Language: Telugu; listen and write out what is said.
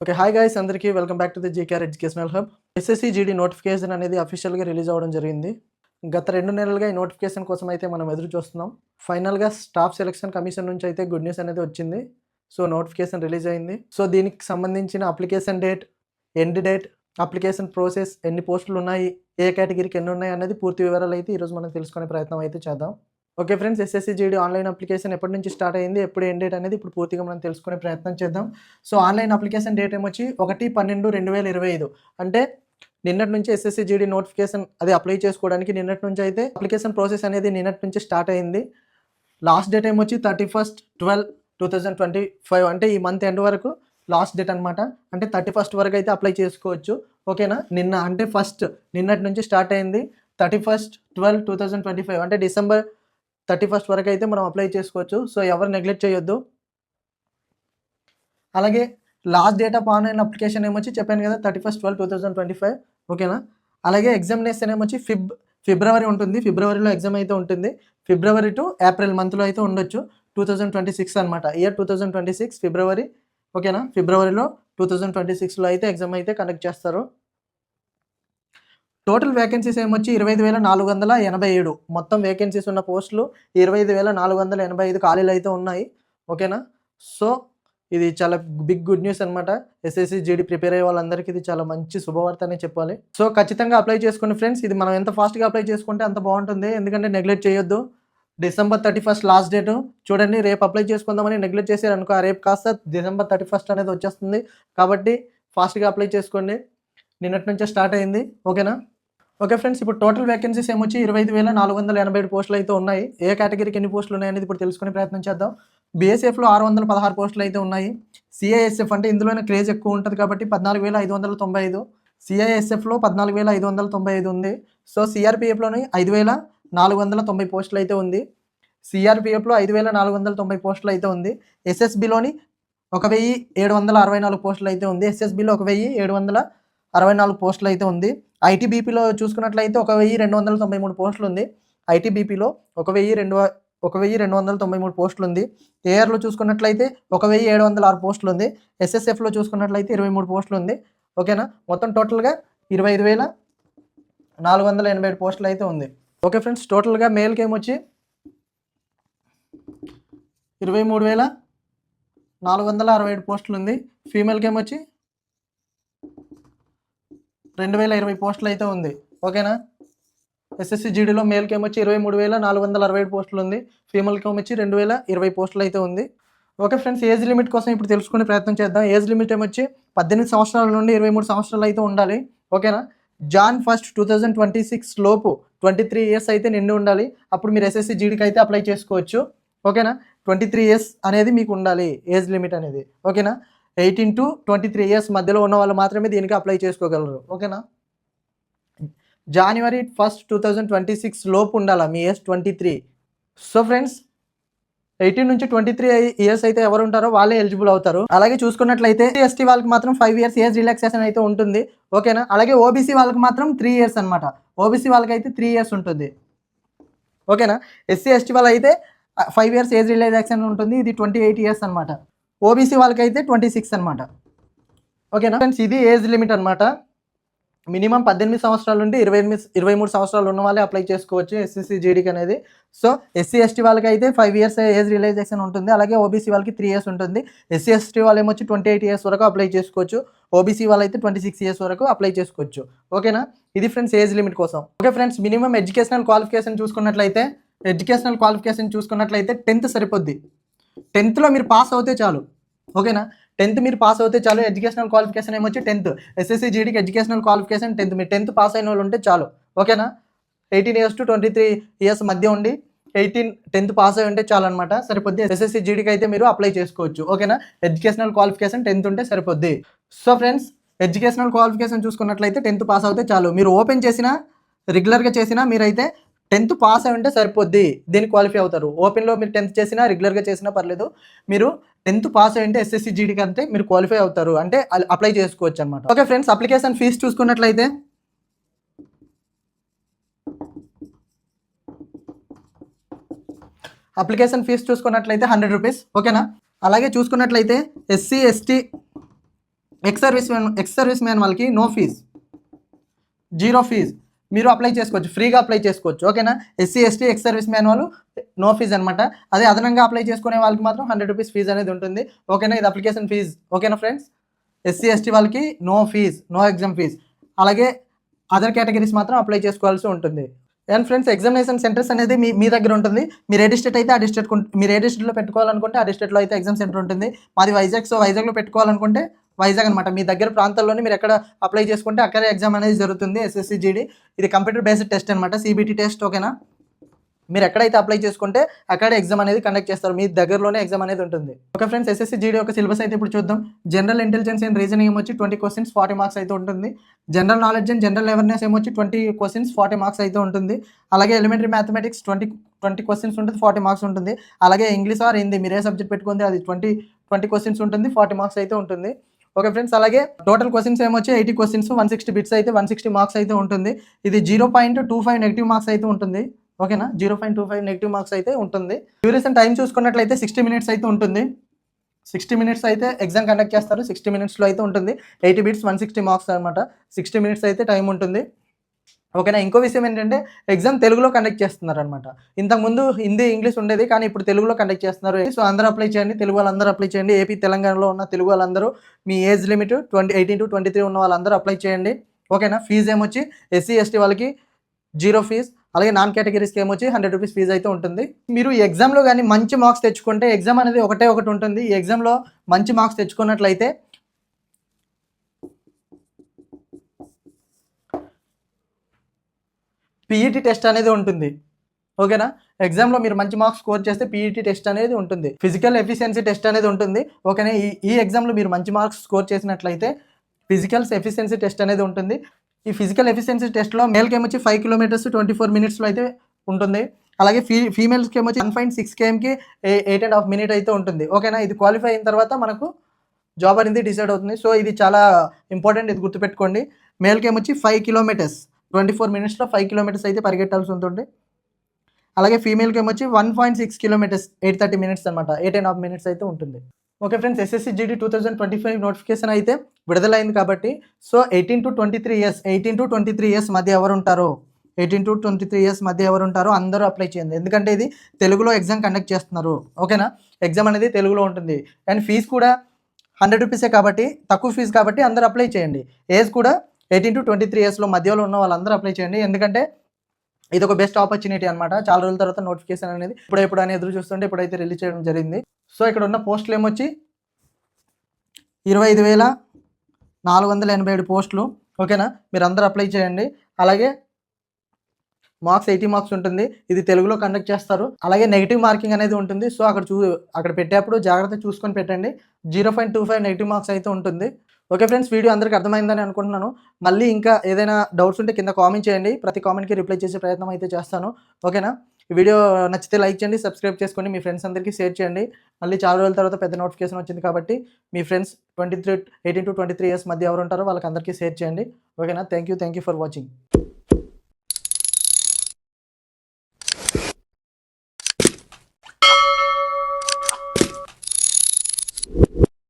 ఓకే హాయ్ గైస్ అందరికీ welcome back to the GKR educational hub SSC GD notification అనేది అఫీషియల్గా రిలీజ్ అవ్వడం జరిగింది. గత రెండు నెలలుగా ఈ నోటిఫికేషన్ కోసం అయితే మనం ఎదురు చూస్తున్నాం. ఫైనల్గా స్టాఫ్ సెలక్షన్ కమిషన్ నుంచి అయితే గుడ్ న్యూస్ అనేది వచ్చింది. సో నోటిఫికేషన్ రిలీజ్ అయింది. సో దీనికి సంబంధించిన application date end date application process ఎన్ని పోస్టులు ఉన్నాయి ఏ కేటగిరీకి ఎన్ని ఉన్నాయి అనేది పూర్తి వివరాలు అయితే ఈరోజు మనం తెలుసుకునే ప్రయత్నం అయితే చేద్దాం. Okay friends SSC GD online application ఎప్పటి నుంచి స్టార్ట్ అయింది ఎప్పుడు ఎండ్ డేట్ అనేది ఇప్పుడు పూర్తిగా మనం తెలుసుకునే ప్రయత్నం చేద్దాం. సో ఆన్లైన్ అప్లికేషన్ డేట్ ఏమొచ్చి ఒకటి పన్నెండు రెండు వేల ఇరవై ఐదు. అంటే నిన్నటి నుంచి ఎస్ఎస్సి జీడీ నోటిఫికేషన్ అది అప్లై చేసుకోవడానికి నిన్నటి నుంచి అయితే అప్లికేషన్ ప్రాసెస్ అనేది నిన్నటి నుంచి స్టార్ట్ అయింది. Last date ఏమొచ్చి thirty first twelve two thousand twenty five అంటే ఈ మంత్ ఎండ్ వరకు లాస్ట్ డేట్ అనమాట అంటే థర్టీ ఫస్ట్ వరకు అయితే అప్లై చేసుకోవచ్చు. ఓకేనా నిన్న అంటే ఫస్ట్ నిన్నటి నుంచి స్టార్ట్ అయింది. Thirty first twelve two thousand twenty five అంటే డిసెంబర్ థర్టీ ఫస్ట్ వరకు అయితే మనం అప్లై చేసుకోవచ్చు. సో ఎవరు నెగ్లెక్ట్ చేయొద్దు. అలాగే last date of online application ఏమొచ్చి చెప్పాను కదా thirty first twelve two thousand twenty five. ఓకేనా? అలాగే ఎగ్జామినేషన్ ఏమొచ్చి ఫిబ్ ఫిబ్రవరి ఉంటుంది. ఫిబ్రవరిలో ఎగ్జామ్ అయితే ఉంటుంది. ఫిబ్రవరి టు ఏప్రిల్ మంత్లో అయితే ఉండొచ్చు. టూ థౌజండ్ ట్వంటీ సిక్స్ అనమాట year two thousand twenty six February. ఓకేనా? ఫిబ్రవరిలో టూ థౌజండ్ ట్వంటీ సిక్స్లో అయితే ఎగ్జామ్ అయితే కండక్ట్ చేస్తారు. టోటల్ వేకెన్సీస్ ఏమొచ్చి ఇరవై ఐదు వేల నాలుగు వందల ఎనభై ఏడు. మొత్తం వేకెన్సీస్ ఉన్న పోస్టులు ఇరవై ఐదు వేల నాలుగు వందల ఎనభై ఐదు ఖాళీలు అయితే ఉన్నాయి. ఓకేనా? సో ఇది చాలా బిగ్ గుడ్ న్యూస్ అనమాట ఎస్ఎస్సి జీడీ ప్రిపేర్ అయ్యే వాళ్ళందరికీ ఇది చాలా మంచి శుభవార్త అనే చెప్పాలి. సో ఖచ్చితంగా అప్లై చేసుకోండి ఫ్రెండ్స్ ఇది మనం ఎంత ఫాస్ట్గా అప్లై చేసుకుంటే అంత బాగుంటుంది. ఎందుకంటే నెగ్లెక్ట్ చేయొద్దు. December thirty first last date చూడండి రేపు అప్లై చేసుకుందామని నెగ్లెక్ట్ చేశారు అనుకో ఆ రేపు కాస్త డిసెంబర్ థర్టీ ఫస్ట్ అనేది వచ్చేస్తుంది. కాబట్టి ఫాస్ట్గా అప్లై చేసుకోండి. నిన్నటి నుంచే స్టార్ట్ అయింది. ఓకేనా? ఓకే ఫ్రెండ్స్ ఇప్పుడు టోటల్ వేకెన్సీస్ ఏమొచ్చి ఇరవై ఐదు వేల నాలుగు వందల ఎనభై ఏడు పోస్టులు అయితే ఉన్నాయి. ఏ కేటగిరీకి ఎన్ని పోస్టులు ఉన్నాయనేది ఇప్పుడు తెలుసుకునే ప్రయత్నం చేద్దాం. బీఎస్ఎఫ్లో ఆరు వందల పదహారు పోస్టులు అయితే ఉన్నాయి సిఐఎస్ఎఫ్ అంటే ఇందులోనే క్రేజ్ ఎక్కువ ఉంటుంది కాబట్టి పద్నాలుగు వేల ఐదు వందల తొంభై ఐదు. సిఐఎస్ఎఫ్లో పద్నాలుగు వేల ఐదు వందల తొంభై ఐదు ఉంది. సో సిఆర్పిఎఫ్లోని ఐదు వేల నాలుగు వందల తొంభై పోస్టులు అయితే ఉంది సిఆర్పిఎఫ్లో ఐదు వేల నాలుగు వందల తొంభై పోస్టులు అయితే ఉంది ఎస్ఎస్బిలోని ఒక వెయ్యి ఏడు వందల అరవై నాలుగు పోస్టులు అయితే ఉంది ఎస్ఎస్బిలో ఒక వెయ్యి ఏడు వందల అరవై నాలుగు పోస్టులు అయితే ఉంది. ఐటీబీపీలో చూసుకున్నట్లయితే ఒక వెయ్యి రెండు వందల తొంభై మూడు పోస్టులు ఉంది. ఐటీబీపీలో ఒక వెయ్యి రెండు ఒక వెయ్యి రెండు వందల తొంభై మూడు పోస్టులు ఉంది. ఏఆర్లో చూసుకున్నట్లయితే ఒక వెయ్యి ఏడు వందల ఆరు పోస్టులు ఉంది. ఎస్ఎస్ఎఫ్లో చూసుకున్నట్లయితే ఇరవై మూడు పోస్టులు ఉంది. ఓకేనా? మొత్తం టోటల్గా ఇరవై ఐదు వేల నాలుగు వందల ఎనభై ఏడు పోస్టులు అయితే ఉంది. ఓకే ఫ్రెండ్స్ టోటల్గా మేల్కి ఏమొచ్చి? ఇరవై మూడు వేల నాలుగు వందల అరవై ఏడు పోస్టులు ఉంది. ఫీమేల్కి ఏమొచ్చి? రెండు వేల ఇరవై పోస్టులు అయితే ఉంది. ఓకేనా? ఎస్ఎస్సి జీడీలో మేల్కి ఏమొచ్చి ఇరవై మూడు వేల నాలుగు వందల అరవై ఏడు పోస్టులు ఉంది. ఫీమేల్కి ఏమొచ్చి రెండు వేల ఇరవై పోస్టులు అయితే ఉంది. ఓకే ఫ్రెండ్స్ ఏజ్ లిమిట్ కోసం ఇప్పుడు తెలుసుకునే ప్రయత్నం చేద్దాం. ఏజ్ లిమిట్ ఏమొచ్చి పద్దెనిమిది సంవత్సరాల నుండి ఇరవై మూడు సంవత్సరాలు అయితే ఉండాలి. ఓకేనా? Jan first two thousand twenty six లోపు ట్వంటీ త్రీ ఇయర్స్ అయితే నిండి ఉండాలి. అప్పుడు మీరు ఎస్ఎస్సి జీడీకి అయితే అప్లై చేసుకోవచ్చు. ఓకేనా? ట్వంటీ త్రీ ఇయర్స్ అనేది మీకు ఉండాలి ఏజ్ లిమిట్ అనేది. ఓకేనా? Eighteen to twenty three years మధ్యలో ఉన్న వాళ్ళు మాత్రమే దీనికి అప్లై చేసుకోగలరు. ఓకేనా? January first two thousand twenty six లోపు ఉండాలా? మీ age twenty three. So friends eighteen నుంచి ట్వంటీ త్రీ ఇయర్స్ అయితే ఎవరు ఉంటారో వాళ్ళే ఎలిజిబుల్ అవుతారు. అలాగే చూసుకున్నట్లయితే ఎస్టీ వాళ్ళకి మాత్రం ఫైవ్ ఇయర్స్ ఏజ్ రిలాక్సేషన్ అయితే ఉంటుంది. ఓకేనా? అలాగే ఓబీసీ వాళ్ళకి మాత్రం త్రీ ఇయర్స్ అనమాట ఓబీసీ వాళ్ళకి అయితే త్రీ ఇయర్స్ ఉంటుంది. ఓకేనా? ఎస్సీ ఎస్టీ వాళ్ళు అయితే ఫైవ్ ఇయర్స్ ఏజ్ రిలాక్సేషన్ ఉంటుంది. ఇది ట్వంటీ ఎయిట్ ఇయర్స్ అనమాట ఓబీసీ వాళ్ళకైతే ట్వంటీ సిక్స్ అనమాట ఓకేనా? ఫ్రెండ్స్ ఇది ఏజ్ లిమిట్ అనమాట మినిమం పద్దెనిమిది సంవత్సరాల నుండి ఇరవై ఎనిమిది ఇరవై మూడు సంవత్సరాలు ఉన్న వాళ్ళే అప్లై చేసుకోవచ్చు ఎస్సీసీ జీడీకి అనేది. సో ఎస్సీ ఎస్టీ వాళ్ళకి అయితే ఫైవ్ ఇయర్స్ ఏజ్ రిలైజేషన్ ఉంటుంది. అలాగే ఓబీసీ వాళ్ళకి త్రీ ఇయర్స్ ఉంటుంది. ఎస్సీ ఎస్టీ వాళ్ళు ఏమొచ్చి ట్వంటీ ఎయిట్ ఇయర్స్ వరకు అప్లై చేసుకోవచ్చు. ఓబీసీ వాళ్ళు అయితే ట్వంటీ సిక్స్ ఇయర్స్ వరకు అప్లై చేసుకోవచ్చు. ఓకేనా? ఇది ఫ్రెండ్స్ ఏజ్ లిమిట్ కోసం. Okay friends minimum educational qualification చూసుకున్నట్లయితే ఎడ్యుకేషనల్ క్వాలిఫికేషన్ చూసుకున్నట్లయితే టెన్త్ సరిపోద్ది. టెన్త్లో మీరు పాస్ అవుతే చాలు. ఓకేనా? టెన్త్ మీరు పాస్ అవుతే చాలు. ఎడ్యుకేషనల్ క్వాలిఫికేషన్ ఏమొచ్చి టెన్త్. ఎస్ఎస్సీ జీడీకి ఎడ్యుకేషనల్ క్వాలిఫికేషన్ టెన్త్. మీరు టెన్త్ పాస్ అయిన వాళ్ళు ఉంటే చాలు. ఓకేనా? Eighteen years to twenty three years మధ్య ఉండి ఎయిటీన్ టెన్త్ పాస్ అయి ఉంటే చాలు అనమాట సరిపోద్ది ఎస్ఎస్సీ జీడీకి అయితే మీరు అప్లై చేసుకోవచ్చు. ఓకేనా? ఎడ్యుకేషనల్ క్వాలిఫికేషన్ టెన్త్ ఉంటే సరిపోద్ది. సో ఫ్రెండ్స్ ఎడ్యుకేషనల్ క్వాలిఫికేషన్ చూసుకున్నట్లయితే టెన్త్ పాస్ అవుతే చాలు. మీరు ఓపెన్ చేసినా రెగ్యులర్గా చేసినా మీరైతే టెన్త్ పాస్ అయి ఉంటే సరిపోద్ది. దీన్ని క్వాలిఫై అవుతారు? ఓపెన్లో మీరు టెన్త్ చేసినా రెగ్యులర్గా చేసినా పర్లేదు. మీరు టెన్త్ పాస్ అయి ఉంటే ఎస్ఎస్సి జీడీకి అంతే మీరు క్వాలిఫై అవుతారు. అంటే అప్లై చేసుకోవచ్చు అనమాట ఓకే ఫ్రెండ్స్ అప్లికేషన్ ఫీజు చూసుకున్నట్లయితే. అప్లికేషన్ ఫీజు చూసుకున్నట్లయితే హండ్రెడ్ రూపీస్. ఓకేనా? అలాగే చూసుకున్నట్లయితే SC ST ex service man ex service man వాళ్ళకి నో ఫీజ్. Zero fee. మీరు అప్లై చేసుకోవచ్చు ఫ్రీగా అప్లై చేసుకోవచ్చు ఓకేనా? SC ST ex service man వాళ్ళు నో ఫీజ్ అనమాట అదే అదనంగా అప్లై చేసుకునే వాళ్ళకి మాత్రం హండ్రెడ్ రూపీస్ ఫీజ్ అనేది ఉంటుంది. ఓకేనా? ఇది అప్లికేషన్ ఫీజ్ ఓకేనా ఫ్రెండ్స్ ఎస్సీ ఎస్టీ వాళ్ళకి no fee no exam fee అలాగే అదర్ కేటగిరీస్ మాత్రం అప్లై చేసుకోవాల్సి ఉంటుంది. అండ్ ఫ్రెండ్స్ ఎగ్జామినేషన్ సెంటర్స్ అనేది మీ మీ దగ్గర ఉంటుంది. మీరు ఏ డిస్ట్రిక్ట్ అయితే ఆ డిస్ట్రిక్ట్ మీరు ఏ డిస్ట్రిక్ట్లో పెట్టుకోవాలనుకుంటే ఆ డిస్ట్రిక్ట్లో అయితే ఎగ్జామ్ సెంటర్ ఉంటుంది. మాది వైజాగ్ సో వైజాగ్లో పెట్టుకోవాలనుకుంటే వైజాగ్ అనమాట మీ దగ్గర ప్రాంతాల్లోనే మీరు ఎక్కడ అప్లై చేసుకుంటే అక్కడే ఎగ్జామ్ అనేది జరుగుతుంది ఎస్ఎస్సి జీడీ ఇది కంప్యూటర్ బేస్డ్ టెస్ట్ అనమాట సిబిటి టెస్ట్ ఓకేనా మీరు ఎక్కడైతే అప్లై చేసుకుంటే అక్కడే ఎగ్జామ్ అనేది కండక్ట్ చేస్తారు. మీ దగ్గరలోనే ఎగ్జామ్ అనేది ఉంటుంది. ఓకే ఫ్రెండ్స్ ఎస్ఎస్సి జీడీ ఒక సిలబస్ అయితే ఇప్పుడు చూద్దాం. జనరల్ ఇంటెలిజెన్స్ అండ్ రీజనింగ్ ఏమొచ్చి ట్వంటీ క్వశ్చన్స్ ఫార్టీ మార్క్స్ అయితే ఉంటుంది. General knowledge and general awareness ఏమొచ్చి twenty questions forty marks అయితే ఉంటుంది. అలాగే elementary mathematics twenty twenty questions ఉంటుంది ఫార్టీ మార్క్స్ ఉంటుంది. అలాగే ఇంగ్లీష్ ఆర్ హిందీ మీరు ఏ సబ్జెక్ట్ పెట్టుకుంది అది ట్వంటీ ట్వంటీ క్వశ్చన్స్ ఉంటుంది ఫార్టీ మార్క్స్ అయితే ఉంటుంది. ఓకే ఫ్రెండ్స్ అలాగే total questions ఏమొచ్చి eighty questions one sixty bits అయితే వన్ సిక్స్టీ మార్క్స్ అయితే ఉంటుంది. ఇది zero point two five negative marks అయితే ఉంటుంది. ఓకేనా? Zero point two five negative marks అయితే ఉంటుంది. డ్యూరేషన్ టైం చూసుకున్నట్లయితే సిక్స్టీ మినిట్స్ అయితే ఉంటుంది. సిక్స్టీ మినిట్స్ అయితే ఎగ్జామ్ కండక్ట్ చేస్తారు. సిక్స్టీ మినిట్స్లో అయితే ఉంటుంది. Eighty bits one sixty marks అనమాట సిక్స్టీ మినిట్స్ అయితే టైం ఉంటుంది. ఓకేనా? ఇంకో విషయం ఏంటంటే ఎగ్జామ్ తెలుగులో కండక్ట్ చేస్తున్నారు అనమాట ఇంతకుముందు హిందీ ఇంగ్లీష్ ఉండేది కానీ ఇప్పుడు తెలుగులో కండక్ట్ చేస్తున్నారు. సో అందరూ అప్లై చేయండి తెలుగు వాళ్ళందరూ అప్లై చేయండి. ఏపీ తెలంగాణలో ఉన్న తెలుగు వాళ్ళందరూ మీ age limit twenty eighteen to twenty three ఉన్న వాళ్ళందరూ అప్లై చేయండి. ఓకేనా? ఫీజు ఏమొచ్చి ఎస్సీ ఎస్టీ వాళ్ళకి జీరో ఫీజ్ అలాగే నాన్ కేటగిరీస్కి ఏమొచ్చి హండ్రెడ్ రూపీస్ ఫీజు అయితే ఉంటుంది. మీరు ఈ ఎగ్జామ్లో కానీ మంచి మార్క్స్ తెచ్చుకుంటే ఎగ్జామ్ అనేది ఒకటే ఒకటి ఉంటుంది. ఈ ఎగ్జామ్లో మంచి మార్క్స్ తెచ్చుకున్నట్లయితే పీఈటీ టెస్ట్ అనేది ఉంటుంది. ఓకేనా ఎగ్జామ్లో మీరు మంచి మార్క్స్ స్కోర్ చేస్తే పీఈటీ టెస్ట్ అనేది ఉంటుంది. ఫిజికల్ ఎఫిషియన్సీ టెస్ట్ అనేది ఉంటుంది. ఓకేనా ఈ ఈ ఎగ్జామ్లో మీరు మంచి మార్క్స్ స్కోర్ చేసినట్లయితే ఫిజికల్స్ ఎఫిషియన్సీ టెస్ట్ అనేది ఉంటుంది. ఈ ఫిజికల్ ఎఫిషియన్సీ టెస్ట్లో మేల్కి ఏమొచ్చి ఫైవ్ కిలోమీటర్స్ ట్వంటీ ఫోర్ మినిట్స్లో అయితే ఉంటుంది. అలాగే ఫీ ఫీమేల్స్కి ఏమొచ్చి వన్ పాయింట్ సిక్స్ కేఎంకి ఎయిట్ అండ్ హాఫ్ మినిట్ అయితే ఉంటుంది. ఓకేనా ఇది క్వాలిఫై అయిన తర్వాత మనకు జాబ్ అనేది డిసైడ్ అవుతుంది. సో ఇది చాలా ఇంపార్టెంట్ ఇది గుర్తుపెట్టుకోండి. మేల్కి ఏమొచ్చి ఫైవ్ కిలోమీటర్స్ ట్వంటీ ఫోర్ మినిట్స్లో ఫైవ్ కిలోమీటర్స్ అయితే పరిగెట్టాల్సి ఉంటుంది. అలాగే ఫీమేల్కి ఏమొచ్చి one point six kilometres eight thirty minutes అనమాట ఎయిట్ అండ్ హాఫ్ మినిట్స్ అయితే ఉంటుంది. Okay friends SSC GD two thousand twenty five notification అయితే విడుదలైంది కాబట్టి so eighteen to twenty three years eighteen to twenty three years మధ్య ఎవరు ఉంటారో eighteen to twenty three years మధ్య ఎవరు ఉంటారో అందరూ అప్లై చేయండి. ఎందుకంటే ఇది తెలుగులో ఎగ్జామ్ కండక్ట్ చేస్తున్నారు. ఓకేనా ఎగ్జామ్ అనేది తెలుగులో ఉంటుంది. అండ్ ఫీజు కూడా హండ్రెడ్ రూపీసే కాబట్టి తక్కువ ఫీజు కాబట్టి అందరూ అప్లై చేయండి. ఏజ్ కూడా ఎయిటీన్ టు ట్వంటీ త్రీ ఇయర్స్లో మధ్యలో ఉన్న వాళ్ళందరూ అప్లై చేయండి. ఎందుకంటే ఇది ఒక బెస్ట్ ఆపర్చునిటీ అనమాట చాలా రోజుల తర్వాత నోటిఫికేషన్ అనేది ఇప్పుడు ఎప్పుడు అని ఎదురు చూస్తుంటే ఇప్పుడైతే రిలీజ్ చేయడం జరిగింది. సో ఇక్కడ ఉన్న పోస్టులు ఏమొచ్చి? ఇరవై ఐదు వేల నాలుగు వందల ఎనభై ఏడు పోస్టులు ఓకేనా మీరు అందరూ అప్లై చేయండి. అలాగే మార్క్స్ ఎయిటీ మార్క్స్ ఉంటుంది. ఇది తెలుగులో కండక్ట్ చేస్తారు. అలాగే నెగిటివ్ మార్కింగ్ అనేది ఉంటుంది. సో అక్కడ చూ అక్కడ పెట్టేప్పుడు జాగ్రత్త చూసుకొని పెట్టండి. Zero point two five negative marks అయితే ఉంటుంది. ఓకే ఫ్రెండ్స్ వీడియో అందరికీ అర్థమైందని అనుకుంటున్నాను. మళ్ళీ ఇంకా ఏదైనా డౌట్స్ ఉంటే కింద కామెంట్ చేయండి. ప్రతి కామెంట్కి రిప్లై చేసే ప్రయత్నం అయితే చేస్తాను. ఓకేనా? వీడియో నచ్చితే లైక్ చేయండి సబ్స్క్రైబ్ చేసుకోండి మీ ఫ్రెండ్స్ అందరికీ షేర్ చేయండి. మళ్ళీ చాలా రోజుల తర్వాత పెద్ద నోటిఫికేషన్ వచ్చింది కాబట్టి మీ friends twenty three eighteen to twenty three years మధ్య ఎవరు ఉంటారో వాళ్ళకి అందరికీ షేర్ చేయండి. ఓకేనా? Thank you thank you for watching.